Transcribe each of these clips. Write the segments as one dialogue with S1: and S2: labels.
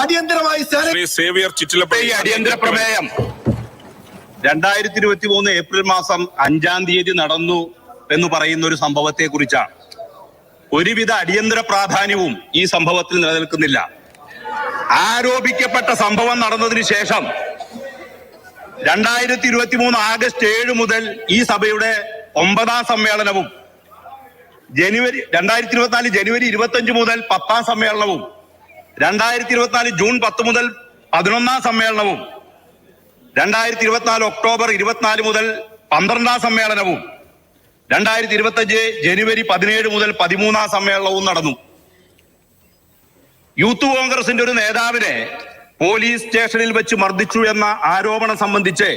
S1: അടിയന്തരമായി
S2: സേവിയർ ചിറ്റിലപ്പള്ളി
S3: അടിയന്തര പ്രമേയം. രണ്ടായിരത്തി ഇരുപത്തി മൂന്ന് ഏപ്രിൽ മാസം അഞ്ചാം തീയതി നടന്നു എന്ന് പറയുന്ന ഒരു സംഭവത്തെ കുറിച്ചാണ് ഒരുവിധ അടിയന്തര പ്രാധാന്യവും ഈ സംഭവത്തിൽ നിലനിൽക്കുന്നില്ല. ആരോപിക്കപ്പെട്ട സംഭവം നടന്നതിന് ശേഷം രണ്ടായിരത്തി ഇരുപത്തി മൂന്ന് ആഗസ്റ്റ് ഏഴ് മുതൽ ഈ സഭയുടെ ഒമ്പതാം സമ്മേളനവും ജനുവരി രണ്ടായിരത്തി ഇരുപത്തിനാല് ജനുവരി ഇരുപത്തഞ്ച് മുതൽ പത്താം സമ്മേളനവും രണ്ടായിരത്തി ഇരുപത്തിനാല് ജൂൺ പത്ത് മുതൽ പതിനൊന്നാം സമ്മേളനവും രണ്ടായിരത്തി ഇരുപത്തിനാല് ഒക്ടോബർ ഇരുപത്തിനാല് മുതൽ പന്ത്രണ്ടാം സമ്മേളനവും രണ്ടായിരത്തി ഇരുപത്തഞ്ച് ജനുവരി പതിനേഴ് മുതൽ പതിമൂന്നാം സമ്മേളനവും നടന്നു. യൂത്ത് കോൺഗ്രസിന്റെ ഒരു നേതാവിനെ പോലീസ് സ്റ്റേഷനിൽ വെച്ച് മർദ്ദിച്ചു എന്ന ആരോപണം സംബന്ധിച്ച്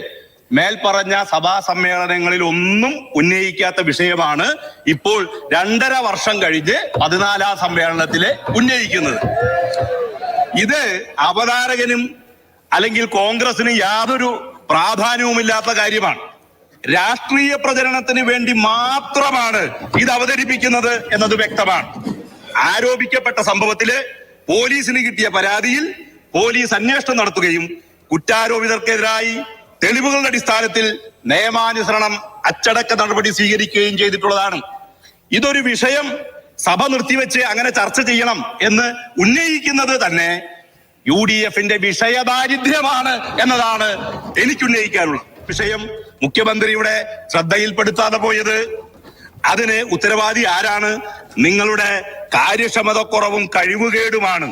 S3: മേൽപ്പറഞ്ഞ സഭാ സമ്മേളനങ്ങളിൽ ഒന്നും ഉന്നയിക്കാത്ത വിഷയമാണ് ഇപ്പോൾ രണ്ടര വർഷം കഴിഞ്ഞ് പതിനാലാം സമ്മേളനത്തിലെ ഉന്നയിക്കുന്നത്. ഇത് അവതാരകനും അല്ലെങ്കിൽ കോൺഗ്രസിന് യാതൊരു പ്രാധാന്യവുമില്ലാത്ത കാര്യമാണ്. രാഷ്ട്രീയ പ്രചരണത്തിന് വേണ്ടി മാത്രമാണ് ഇത് അവതരിപ്പിക്കുന്നത് എന്നത് വ്യക്തമാണ്. ആരോപിക്കപ്പെട്ട സംഭവത്തിൽ പോലീസിന് കിട്ടിയ പരാതിയിൽ പോലീസ് അന്വേഷണം നടത്തുകയും കുറ്റാരോപിതർക്കെതിരായി തെളിവുകളുടെ അടിസ്ഥാനത്തിൽ നിയമാനുസരണം അച്ചടക്ക നടപടി സ്വീകരിക്കുകയും ചെയ്തിട്ടുള്ളതാണ്. ഇതൊരു വിഷയം സഭ നിർത്തിവെച്ച് അങ്ങനെ ചർച്ച ചെയ്യണം എന്ന് ഉന്നയിക്കുന്നത് തന്നെ യു ഡി എഫിന്റെ വിഷയദാരിദ്ര്യമാണ് എന്നതാണ് എനിക്ക് ഉന്നയിക്കാനുള്ള വിഷയം മുഖ്യമന്ത്രിയുടെ ശ്രദ്ധയിൽപ്പെടുത്താതെ പോയത്. അതിന് ഉത്തരവാദി ആരാണ്? നിങ്ങളുടെ കാര്യക്ഷമത കുറവും കഴിവുകേടുമാണ്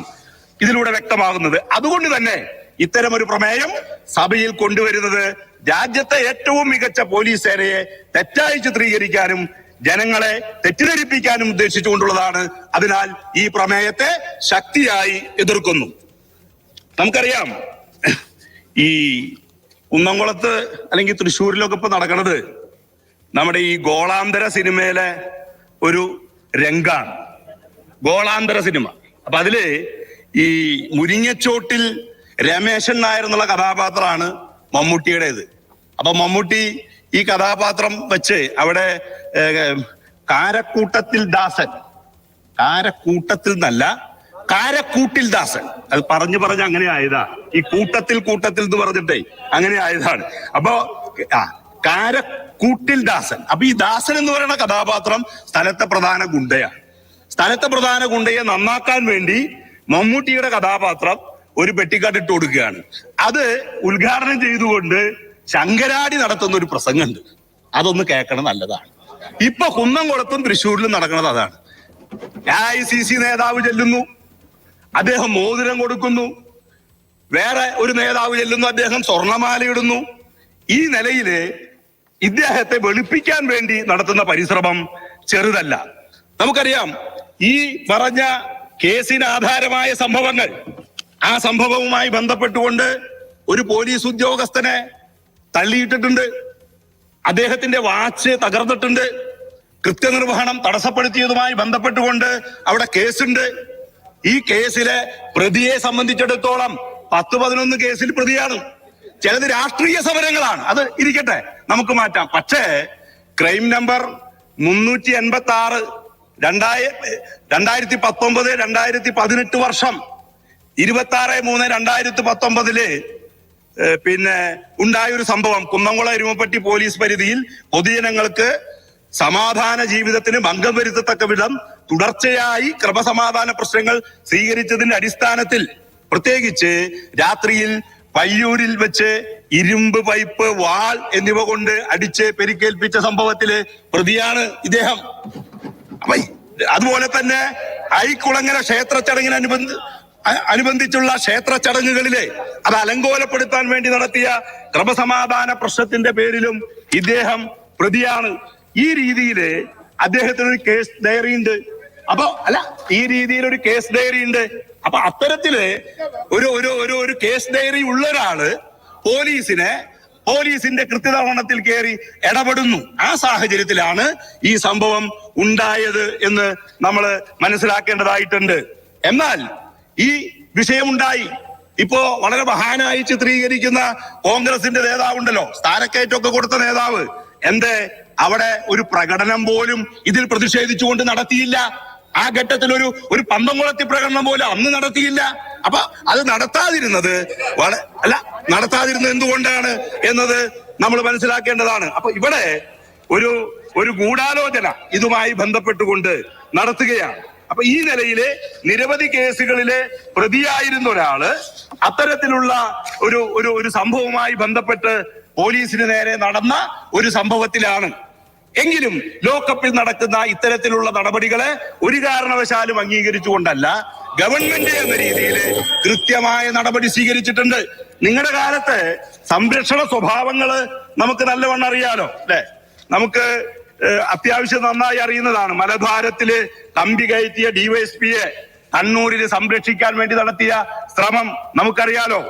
S3: ഇതിലൂടെ വ്യക്തമാകുന്നത്. അതുകൊണ്ട് തന്നെ ഇത്തരം ഒരു പ്രമേയം സഭയിൽ കൊണ്ടുവരുന്നത് രാജ്യത്തെ ഏറ്റവും മികച്ച പോലീസ് സേനയെ തെറ്റായി ചിത്രീകരിക്കാനും ജനങ്ങളെ തെറ്റിദ്ധരിപ്പിക്കാനും ഉദ്ദേശിച്ചുകൊണ്ടുള്ളതാണ്. അതിനാൽ ഈ പ്രമേയത്തെ ശക്തിയായി എതിർക്കുന്നു. നമുക്കറിയാം ഈ കുന്നംകുളത്ത് അല്ലെങ്കിൽ തൃശ്ശൂരിലൊക്കെ ഇപ്പൊ നടക്കുന്നത് നമ്മുടെ ഈ ഗോളാന്തര സിനിമയിലെ ഒരു രംഗാണ്. ഗോളാന്തര സിനിമ. അപ്പൊ അതിൽ ഈ മുരിങ്ങച്ചോട്ടിൽ രമേശൻ നായർ എന്നുള്ള കഥാപാത്രമാണ് മമ്മൂട്ടിയുടേത്. അപ്പൊ മമ്മൂട്ടി ഈ കഥാപാത്രം വെച്ച് അവിടെ കാരക്കൂട്ടത്തിൽ ദാസൻ. കാരക്കൂട്ടത്തിൽ നിന്നല്ല കാരക്കൂട്ടിൽ ദാസൻ. അത് പറഞ്ഞു പറഞ്ഞ് അങ്ങനെ ആയതാ. ഈ കൂട്ടത്തിൽ കൂട്ടത്തിൽ എന്ന് പറഞ്ഞിട്ടേ അങ്ങനെ ആയതാണ്. അപ്പൊ ആ കാരക്കൂട്ടിൽ ദാസൻ. അപ്പൊ ഈ ദാസൻ എന്ന് പറയുന്ന കഥാപാത്രം സ്ഥലത്തെ പ്രധാന ഗുണ്ടയാണ്. സ്ഥലത്തെ പ്രധാന ഗുണ്ടയെ നന്നാക്കാൻ വേണ്ടി മമ്മൂട്ടിയുടെ കഥാപാത്രം ഒരു പെട്ടിക്കാട്ടിട്ട് കൊടുക്കുകയാണ്. അത് ഉദ്ഘാടനം ചെയ്തുകൊണ്ട് ശങ്കരാടി നടത്തുന്ന ഒരു പ്രസംഗമുണ്ട്. അതൊന്ന് കേൾക്കണം നല്ലതാണ്. ഇപ്പൊ കുന്നംകുളത്തും തൃശ്ശൂരിലും നടക്കുന്നത് അതാണ്. ഐ സി സി നേതാവ് ചെല്ലുന്നു. അദ്ദേഹം മോതിരം കൊടുക്കുന്നു. വേറെ ഒരു നേതാവ് ചെല്ലുന്നു. അദ്ദേഹം സ്വർണമാല ഇടുന്നു. ഈ നിലയിൽ ഇദ്ദേഹത്തെ വെളുപ്പിക്കാൻ വേണ്ടി നടത്തുന്ന പരിശ്രമം ചെറുതല്ല. നമുക്കറിയാം ഈ പറഞ്ഞ കേസിന് ആധാരമായ സംഭവങ്ങൾ ആ സംഭവവുമായി ബന്ധപ്പെട്ടുകൊണ്ട് ഒരു പോലീസ് ഉദ്യോഗസ്ഥനെ തള്ളിയിട്ടിട്ടുണ്ട്. അദ്ദേഹത്തിന്റെ വാച്ച് തകർന്നിട്ടുണ്ട്. കൃത്യനിർവഹണം തടസ്സപ്പെടുത്തിയതുമായി ബന്ധപ്പെട്ടുകൊണ്ട് അവിടെ കേസുണ്ട്. ഈ കേസിലെ പ്രതിയെ സംബന്ധിച്ചിടത്തോളം പത്ത് പതിനൊന്ന് കേസിൽ പ്രതിയാണ്. ചിലത് രാഷ്ട്രീയ സമരങ്ങളാണ്. അത് ഇരിക്കട്ടെ നമുക്ക് മാറ്റാം. പക്ഷേ ക്രൈം നമ്പർ മുന്നൂറ്റി എൺപത്തി ആറ് രണ്ടായ രണ്ടായിരത്തി പത്തൊമ്പത് രണ്ടായിരത്തി പതിനെട്ട് വർഷം ഇരുപത്തി ആറ് മൂന്ന് രണ്ടായിരത്തി പത്തൊമ്പതിൽ പിന്നെ ഉണ്ടായ ഒരു സംഭവം. കുന്നംകുളം എരുമപ്പെട്ടി പോലീസ് പരിധിയിൽ പൊതുജനങ്ങൾക്ക് സമാധാന ജീവിതത്തിന് ഭംഗം വരുത്തത്തക്ക വിധം തുടർച്ചയായി ക്രമസമാധാന പ്രശ്നങ്ങൾ സ്വീകരിച്ചതിന്റെ അടിസ്ഥാനത്തിൽ പ്രത്യേകിച്ച് രാത്രിയിൽ പയ്യൂരിൽ വെച്ച് ഇരുമ്പ് പൈപ്പ് വാൾ എന്നിവ കൊണ്ട് അടിച്ച് പെരുക്കേൽപ്പിച്ച സംഭവത്തിൽ പ്രതിയാണ് ഇദ്ദേഹം. അതുപോലെ തന്നെ ഐക്കുളങ്ങര ക്ഷേത്ര ചടങ്ങിനനുബന്ധ അ- അനുബന്ധിച്ചുള്ള ക്ഷേത്ര ചടങ്ങുകളിലെ അത് അലങ്കോലപ്പെടുത്താൻ വേണ്ടി നടത്തിയ ക്രമസമാധാന പ്രശ്നത്തിന്റെ പേരിലും ഇദ്ദേഹം പ്രതിയാണ്. ഈ രീതിയിൽ അദ്ദേഹത്തിന് ഒരു കേസ് ഡയറി ഉണ്ട് അപ്പൊ അല്ല ഈ രീതിയിൽ ഒരു കേസ് ഡയറി ഉണ്ട് അപ്പൊ അത്തരത്തിൽ ഒരു ഒരു ഒരു ഒരു കേസ് ഡയറി ഉള്ള ഒരാൾ പോലീസിനെ പോലീസിന്റെ കൃത്യതവണത്തിൽ കയറി ഇടപെടുന്നു. ആ സാഹചര്യത്തിലാണ് ഈ സംഭവം ഉണ്ടായത് എന്ന് നമ്മൾ മനസ്സിലാക്കേണ്ടതായിട്ടുണ്ട്. എന്നാൽ ഈ വിഷയമുണ്ടായി. ഇപ്പോ വളരെ മഹാനായി ചിത്രീകരിക്കുന്ന കോൺഗ്രസിന്റെ നേതാവുണ്ടല്ലോ. സ്ഥാനക്കയറ്റമൊക്കെ കൊടുത്ത നേതാവ്. എന്തേ? അവിടെ ഒരു പ്രകടനം പോലും ഇതിൽ പ്രതിഷേധിച്ചുകൊണ്ട് നടത്തിയില്ല. ആ ഘട്ടത്തിൽ ഒരു ഒരു പന്തംകുളത്തി പ്രകടനം പോലും അന്ന് നടത്തിയില്ല. അപ്പൊ അത് നടത്താതിരുന്നത് അല്ല നടത്താതിരുന്നത് എന്തുകൊണ്ടാണ് എന്നത് നമ്മൾ മനസ്സിലാക്കേണ്ടതാണ്. അപ്പൊ ഇവിടെ ഒരു ഒരു ഗൂഢാലോചന ഇതുമായി ബന്ധപ്പെട്ടുകൊണ്ട് നടത്തുകയാണ്. അപ്പൊ ഈ നിലയിലെ നിരവധി കേസുകളിലെ പ്രതിയായിരുന്ന ഒരാൾ അത്തരത്തിലുള്ള ഒരു ഒരു ഒരു സംഭവവുമായി ബന്ധപ്പെട്ട് പോലീസിന് നേരെ നടന്ന ഒരു സംഭവത്തിലാണ്. എങ്കിലും ലോക്കപ്പിൽ നടക്കുന്ന ഇത്തരത്തിലുള്ള നടപടികളെ ഒരു കാരണവശാലും അംഗീകരിച്ചുകൊണ്ടല്ല ഗവൺമെന്റ് എന്ന രീതിയിൽ കൃത്യമായ നടപടി സ്വീകരിച്ചിട്ടുണ്ട്. നിങ്ങളുടെ കാലത്ത് സംരക്ഷണ സ്വഭാവങ്ങൾ നമുക്ക് നല്ലവണ്ണം അറിയാലോ അല്ലെ? നമുക്ക് അത്യാവശ്യം നന്നായി അറിയുന്നതാണ്. മലദ്വാരത്തിൽ കമ്പി കയറ്റിയ ഡിവൈഎസ്പിയെ കണ്ണൂരിൽ സംരക്ഷിക്കാൻ വേണ്ടി നടത്തിയ ശ്രമം നമുക്കറിയാലോ.